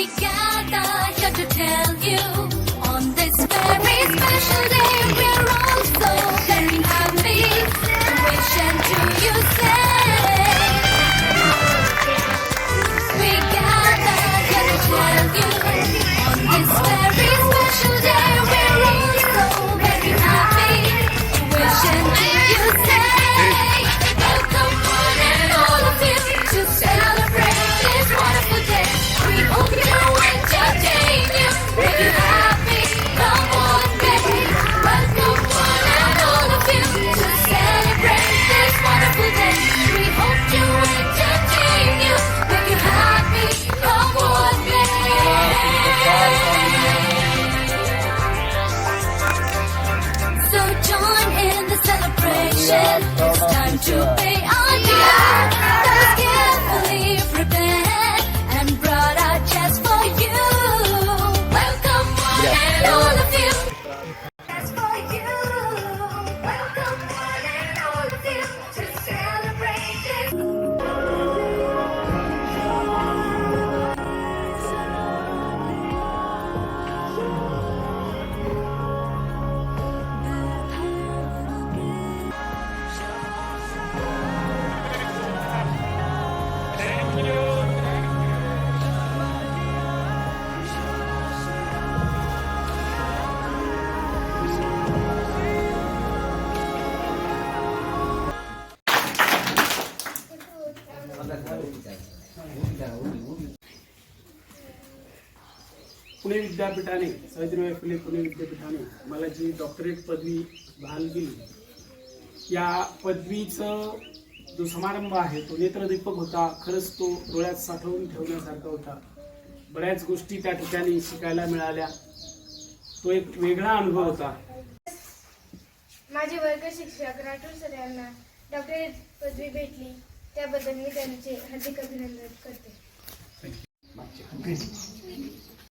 we gather here to tell you. Nation. Pune विद्यापीठाने सावित्रीबाई फुले पुणे विद्यापीठाने मला जी डॉक्टरेट पदवी बहाल केली. या पदवीचं जो समारंभ आहे तो नेत्रदीपक होता. खरंच तो डोळ्यात साठवून ठेवण्यासारखा होता. बऱ्याच गोष्टी त्या ठिकाणी शिकायला मिळाल्या. तो एक वेगळा अनुभव होता. माझे वर्ग शिक्षक राठोड सर यांना डॉक्टरेट पदवी भेटली. त्याबद्दल मी त्यांचे हार्दिक अभिनंदन करते.